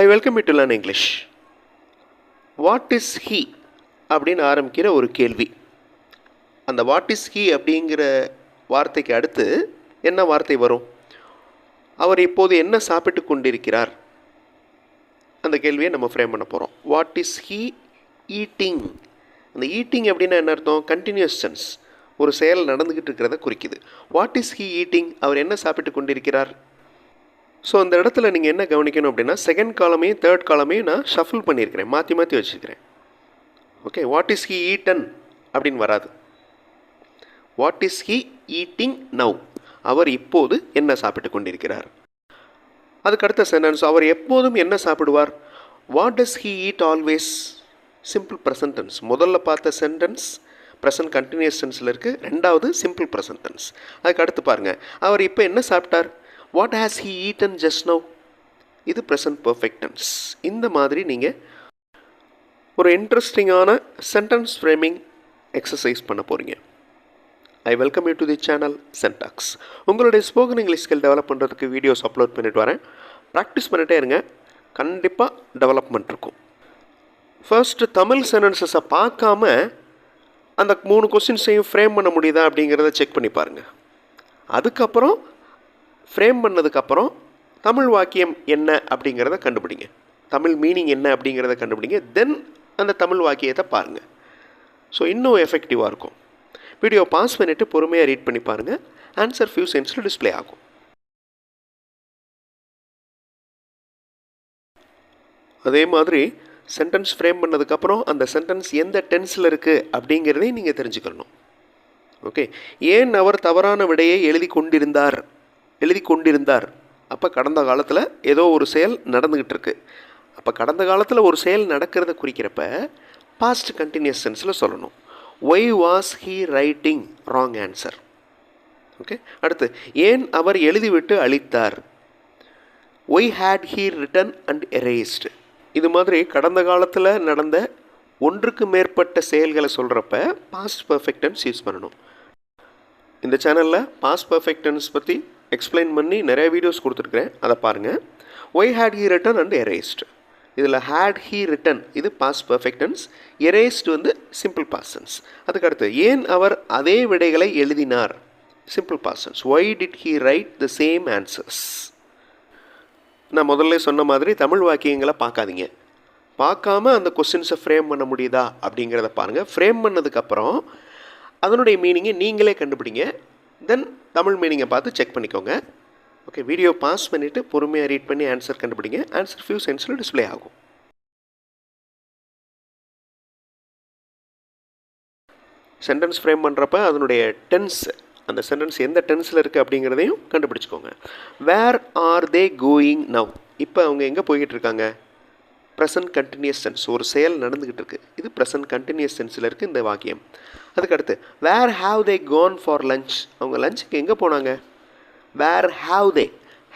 I welcome you to learn English what is he அப்படின்னு ஆரம்பிக்கிற ஒரு கேள்வி. அந்த வாட் இஸ் ஹீ அப்படிங்கிற வார்த்தைக்கு அடுத்து என்ன வார்த்தை வரும்? அவர் இப்போது என்ன சாப்பிட்டு கொண்டிருக்கிறார்? அந்த கேள்வியை நம்ம ஃப்ரேம் பண்ண போகிறோம் வாட் இஸ் ஹீ ஈட்டிங் அந்த ஈட்டிங் அப்படின்னா என்ன அர்த்தம்? கண்டினியூஸ் சென்ஸ் ஒரு செயல் நடந்துக்கிட்டு இருக்கிறத குறிக்குது. வாட் இஸ் ஹீ ஈட்டிங் அவர் என்ன சாப்பிட்டு கொண்டிருக்கிறார்? ஸோ அந்த இடத்துல நீங்கள் என்ன கவனிக்கணும் அப்படின்னா செகண்ட் காலமையும் தேர்ட் காலமையும் நான் ஷஃபில் பண்ணியிருக்கிறேன். மாற்றி மாற்றி வச்சுருக்கிறேன். Okay what is he eaten அப்படின்னு வராது. What is he eating now அவர் இப்போது என்ன சாப்பிட்டு கொண்டிருக்கிறார்? அதுக்கு அடுத்த சென்டென்ஸ் அவர் எப்போதும் என்ன சாப்பிடுவார்? What does he eat always simple present tense முதல்ல பார்த்த சென்டென்ஸ் ப்ரெசன்ட் கண்டினியூஸ் டென்ஸில் இருக்குது ரெண்டாவது சிம்பிள் ப்ரெசன்டென்ஸ் அதுக்கு அடுத்து பாருங்கள் அவர் இப்போ என்ன சாப்பிட்டார்? What has he eaten just now இது ப்ரெசன்ட் பர்ஃபெக்ட் டென்ஸ் இந்த மாதிரி நீங்கள் ஒரு இன்ட்ரெஸ்டிங்கான சென்டென்ஸ் ஃப்ரேமிங் எக்ஸசைஸ் பண்ண போகிறீங்க I welcome you to the channel syntax உங்களுடைய ஸ்போக்கன் இங்கிலீஷ் ஸ்கில் டெவலப் பண்ணுறதுக்கு வீடியோஸ் அப்லோட் பண்ணிட்டு வரேன். ப்ராக்டிஸ் பண்ணிட்டே இருங்க. கண்டிப்பாக டெவலப்மெண்ட் இருக்கும். ஃபர்ஸ்ட் தமிழ் சென்டென்சஸை பார்க்காம அந்த மூணு கொஸ்டின்ஸையும் ஃப்ரேம் பண்ண முடியுதா அப்படிங்கிறத செக் பண்ணி பாருங்கள் அதுக்கப்புறம் ஃப்ரேம் பண்ணதுக்கப்புறம் தமிழ் வாக்கியம் என்ன அப்படிங்கிறத கண்டுபிடிங்க. தமிழ் மீனிங் என்ன அப்படிங்கிறத கண்டுபிடிங்க. தென் அந்த தமிழ் வாக்கியத்தை பாருங்கள் ஸோ இன்னும் எஃபெக்டிவாக இருக்கும். வீடியோ பாஸ் பண்ணிவிட்டு பொறுமையாக ரீட் பண்ணி பாருங்கள் ஆன்சர் ஃபியூ சென்ஸில் டிஸ்ப்ளே ஆகும். அதே மாதிரி சென்டென்ஸ் ஃப்ரேம் பண்ணதுக்கப்புறம் அந்த சென்டென்ஸ் எந்த டென்ஸில் இருக்குது அப்படிங்கிறதையும் நீங்கள் தெரிஞ்சுக்கணும். ஓகே ஏன் அவர் தவறான விடையை எழுதி கொண்டிருந்தார்? எழுதி கொண்டிருந்தார் அப்போ கடந்த காலத்தில் ஏதோ ஒரு செயல் நடந்துக்கிட்டு இருக்கு அப்போ கடந்த காலத்தில் ஒரு செயல் நடக்கிறத குறிக்கிறப்ப பாஸ்ட் கண்டினியூஸ் சென்ஸில் சொல்லணும். Why was he writing wrong answer okay அடுத்து ஏன் அவர் எழுதிவிட்டு அழித்தார்? Why had he written and erased இது மாதிரி கடந்த காலத்தில் நடந்த ஒன்றுக்கு மேற்பட்ட செயல்களை சொல்கிறப்ப பாஸ்ட் பர்ஃபெக்டன்ஸ் யூஸ் பண்ணணும். இந்த சேனலில் பாஸ்ட் பர்ஃபெக்டன்ஸ் பற்றி எக்ஸ்பிளைன் பண்ணி நிறைய வீடியோஸ் கொடுத்துருக்குறேன். அதை பாருங்கள் why had he written and erased இதில் ஹேட் ஹீ ரிட்டன் இது past perfect tense erased erased வந்து சிம்பிள் பாஸ்டன்ஸ் அதுக்கு அடுத்து ஏன் அவர் அதே விடைகளை எழுதினார்? Simple past tense why did he write the same answers நான் முதல்ல சொன்ன மாதிரி தமிழ் வாக்கியங்களை பார்க்காதீங்க. பார்க்காம அந்த கொஸ்டின்ஸை ஃப்ரேம் பண்ண முடியுதா? அப்படிங்கிறத பாருங்கள் ஃப்ரேம் பண்ணதுக்கப்புறம் அதனுடைய மீனிங்கை நீங்களே கண்டுபிடிங்க. தென் தமிழ் மீனிங்கை பார்த்து செக் பண்ணிக்கோங்க. ஓகே வீடியோ பாஸ் பண்ணிவிட்டு பொறுமையாக ரீட் பண்ணி ஆன்சர் கண்டுபிடிங்க. ஆன்சர் ஃபியூ சென்ஸில் டிஸ்பிளே ஆகும். சென்டென்ஸ் ஃப்ரேம் பண்ணுறப்ப அதனுடைய டென்ஸ் அந்த சென்டென்ஸ் எந்த டென்ஸில் இருக்குது அப்படிங்கிறதையும் கண்டுபிடிச்சிக்கோங்க. Where are they going now இப்போ அவங்க எங்கே போய்கிட்டு இருக்காங்க? ப்ரெசன்ட் கண்டினியூஸ் சென்ஸ் ஒரு செயல் நடந்துக்கிட்டு இருக்குது இது ப்ரெசன்ட் கண்டினியூஸ் சென்ஸில் இருக்குது இந்த வாக்கியம். அதுக்கடுத்து where have they gone for lunch அவங்க லஞ்சுக்கு எங்கே போனாங்க? Where have they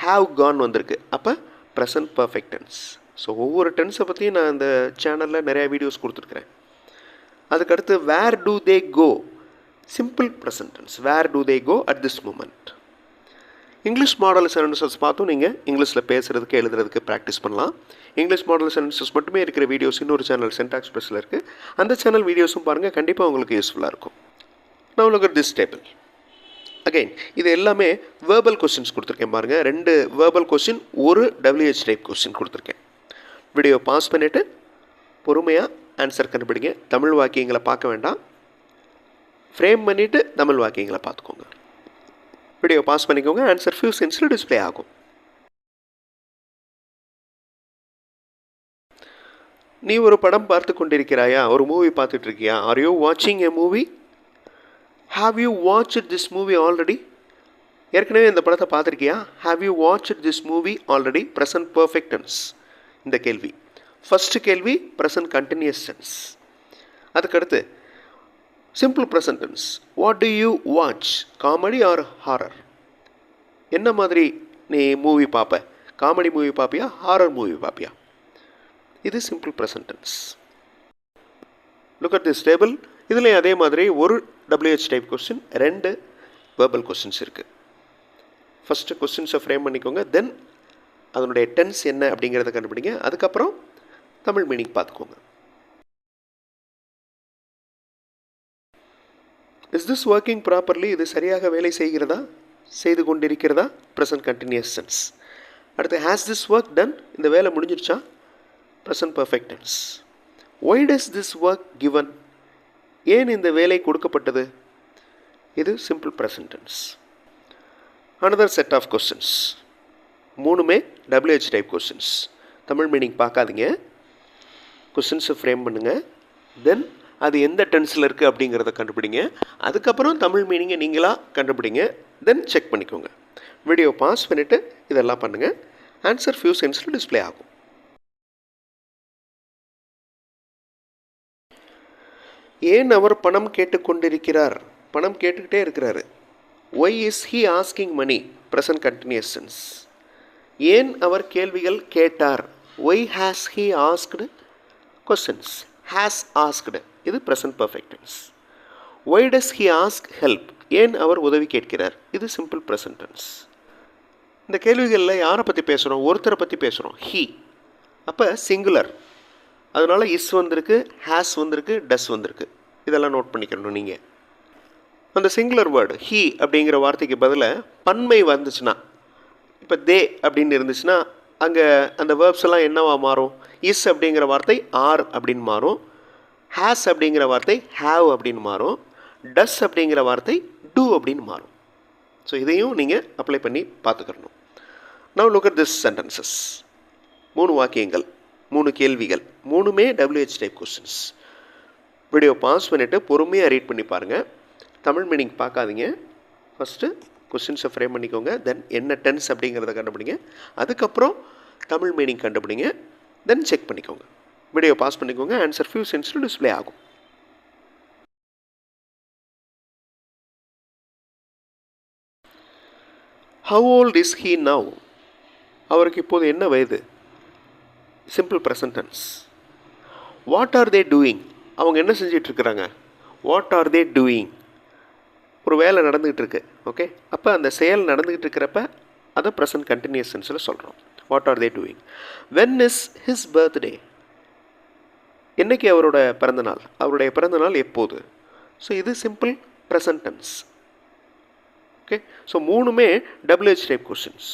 have gone வந்திருக்கு. அப்போ ப்ரெசன்ட் பர்ஃபெக்ட் டென்ஸ் ஸோ ஒவ்வொரு டென்ஸை பற்றியும் நான் இந்த சேனலில் நிறையா வீடியோஸ் கொடுத்துருக்குறேன். அதுக்கடுத்து where do they go simple present tense where do they go at this moment English model sentences பார்த்தும் நீங்கள் இங்கிலீஷில் பேசுகிறதுக்கு எழுதுறதுக்கு ப்ராக்டிஸ் பண்ணலாம். இங்கிலீஷ் மாடல் சென்டென்சஸ் மட்டுமே இருக்கிற வீடியோஸ் இன்னொரு சேனல் சென்டாக்ஸ் ப்ளஸில் இருக்குது அந்த சேனல் வீடியோஸும் பாருங்கள் கண்டிப்பாக உங்களுக்கு யூஸ்ஃபுல்லாக இருக்கும். நான் உங்களுக்கு திஸ் டேபிள் அகைன் இது எல்லாமே வேர்பல் கொஸ்டின்ஸ் கொடுத்துருக்கேன் பாருங்கள் ரெண்டு வேர்பல் கொஸ்டின் ஒரு டபிள்யூஹெச் டைப் கொஸ்டின் கொடுத்துருக்கேன். வீடியோ பாஸ் பண்ணிவிட்டு பொறுமையாக ஆன்சர் கண்டுபிடிங்க. தமிழ் வாக்கியங்களை பார்க்க வேண்டாம். ஃப்ரேம் பண்ணிவிட்டு தமிழ் வாக்கியங்களை பார்த்துக்கோங்க. வீடியோ பாஸ் பண்ணிக்கோங்க ஆன்சர் ஃபியூ சென்ஸில் டிஸ்பிளே ஆகும். நீ ஒரு படம் பார்த்து கொண்டிருக்கிறாயா? ஒரு மூவி பார்த்துட்டு இருக்கியா? ஆர் யூ வாட்சிங் a movie have you watch this movie already ஏற்கனவே இந்த படத்தை பார்த்துருக்கியா? Have you watch this movie already present perfect tense இந்த கேள்வி. ஃபஸ்ட்டு கேள்வி ப்ரெசன்ட் கண்டினியூஸ் டென்ஸ் அதுக்கடுத்து simple present tense what do you watch comedy or horror என்ன மாதிரி நீ மூவி பார்ப்ப? காமெடி மூவி பார்ப்பியா? ஹாரர் மூவி பார்ப்பியா? இது simple present tense look at this table இதுலேயும் அதே மாதிரி ஒரு டபிள்யூஹெச் டைப் கொஸ்டின் ரெண்டு வேர்பல் கொஸ்டின்ஸ் இருக்குது ஃபஸ்ட்டு கொஸ்டின்ஸை ஃப்ரேம் பண்ணிக்கோங்க. தென் அதனுடைய டென்ஸ் என்ன அப்படிங்கிறத கண்டுபிடிங்க. அதுக்கப்புறம் தமிழ் மீனிங் பார்த்துக்கோங்க. இஸ் திஸ் ஒர்க்கிங் ப்ராப்பர்லி இது சரியாக வேலை செய்கிறதா? செய்து கொண்டிருக்கிறதா? ப்ரெசன்ட் கண்டினியூஸ் சென்ஸ் அடுத்து ஹேஸ் திஸ் ஒர்க் டன் இந்த வேலை முடிஞ்சிருச்சா? Present perfect tense why does this work given ஏன் இந்த வேலை கொடுக்கப்பட்டது? இது simple present tense another set of questions மூணுமே WH type questions Tamil meaning பார்க்காதீங்க. கொஸ்டின்ஸை ஃப்ரேம் பண்ணுங்கள் தென் அது எந்த டென்ஸில் இருக்குது அப்படிங்கிறத கண்டுபிடிங்க. அதுக்கப்புறம் தமிழ் மீனிங்கை நீங்களாக கண்டுபிடிங்க. தென் செக் பண்ணிக்கோங்க. வீடியோ பாஸ் பண்ணிவிட்டு இதெல்லாம் பண்ணுங்கள் ஆன்சர் ஃபியூ சென்ஸில் டிஸ்ப்ளே ஆகும். ஏன் அவர் பணம் கேட்டுக்கொண்டிருக்கிறார்? பணம் கேட்டுக்கிட்டே இருக்கிறாரு. Why is he asking money present continuous tense ஏன் அவர் கேள்விகள் கேட்டார்? Why has he asked questions has asked இது present perfect tense why does he ask help ஏன் அவர் உதவி கேட்கிறார்? இது சிம்பிள் ப்ரெசன்ட் டென்ஸ் இந்த கேள்விகளில் யாரை பற்றி பேசுகிறோம் ஒருத்தரை பற்றி பேசுகிறோம் ஹீ அப்போ சிங்குலர் அதனால் இஸ் வந்திருக்கு ஹேஸ் வந்திருக்கு டஸ் வந்திருக்கு. இதெல்லாம் நோட் பண்ணிக்கணும் நீங்கள் அந்த சிங்குலர் வேர்டு ஹீ அப்படிங்கிற வார்த்தைக்கு பதிலாக பன்மை வந்துச்சுன்னா இப்போ தே அப்படின்னு இருந்துச்சுன்னா அங்கே அந்த வேர்ப்ஸ் எல்லாம் என்னவா மாறும்? இஸ் அப்படிங்கிற வார்த்தை ஆர் அப்படின்னு மாறும். ஹேஸ் அப்படிங்கிற வார்த்தை ஹேவ் அப்படின்னு மாறும். டஸ் அப்படிங்கிற வார்த்தை டூ அப்படின்னு மாறும். ஸோ இதையும் நீங்கள் அப்ளை பண்ணி பார்த்துக்கணும் now look at this sentences மூணு வாக்கியங்கள் மூணு கேள்விகள் மூணுமே WH type questions video pause பண்ணிவிட்டு பொறுமையாக ரீட் பண்ணி பாருங்கள் தமிழ் மீனிங் பார்க்காதீங்க. ஃபஸ்ட்டு கொஸ்டின்ஸை ஃப்ரேம் பண்ணிக்கோங்க. தென் என்ன டென்ஸ் அப்படிங்கிறத கண்டுபிடிங்க. அதுக்கப்புறம் தமிழ் மீனிங் கண்டுபிடிங்க. தென் செக் பண்ணிக்கோங்க. வீடியோ பாஸ் பண்ணிக்கோங்க. ஆன்சர் ஃபியூ சென்ஸில் டிஸ்ப்ளே ஆகும். How old is he now அவருக்கு இப்போது என்ன வயது? Simple present tense what are they doing அவங்க என்ன செஞ்சிட்ருக்கிறாங்க வாட் ஆர் தே டூயிங் ஒரு வேலை நடந்துக்கிட்டு இருக்கு ஓகே அப்போ அந்த செயல் நடந்துக்கிட்டு இருக்கிறப்ப அதை ப்ரெசன்ட் கண்டினியூஸ் சென்ஸில் சொல்கிறோம் what are they doing when is his birthday என்னைக்கு அவரோட பிறந்தநாள்? அவருடைய பிறந்தநாள் எப்போது? ஸோ இது simple present tense okay so மூணுமே டபிள்யூஹெச் டைப் கொஷின்ஸ்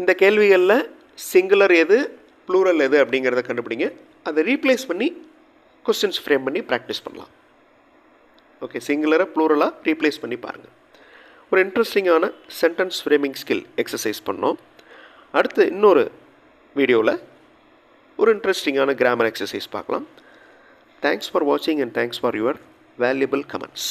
இந்த கேள்விகளில் சிங்குலர் எது ப்ளூரல் எது அப்படிங்கிறத கண்டுபிடிங்க. அதை ரீப்ளேஸ் பண்ணி கொஸ்டின்ஸ் ஃப்ரேம் பண்ணி ப்ராக்டிஸ் பண்ணலாம். ஓகே சிங்குலரை ப்ளூரலாக ரீப்ளேஸ் பண்ணி பாருங்கள் ஒரு இன்ட்ரெஸ்டிங்கான சென்டென்ஸ் ஃப்ரேமிங் ஸ்கில் எக்ஸசைஸ் பண்ணோம். அடுத்து இன்னொரு வீடியோவில் ஒரு இன்ட்ரெஸ்டிங்கான கிராமர் எக்ஸசைஸ் பார்க்கலாம். தேங்க்ஸ் ஃபார் வாட்சிங் and thanks for your valuable comments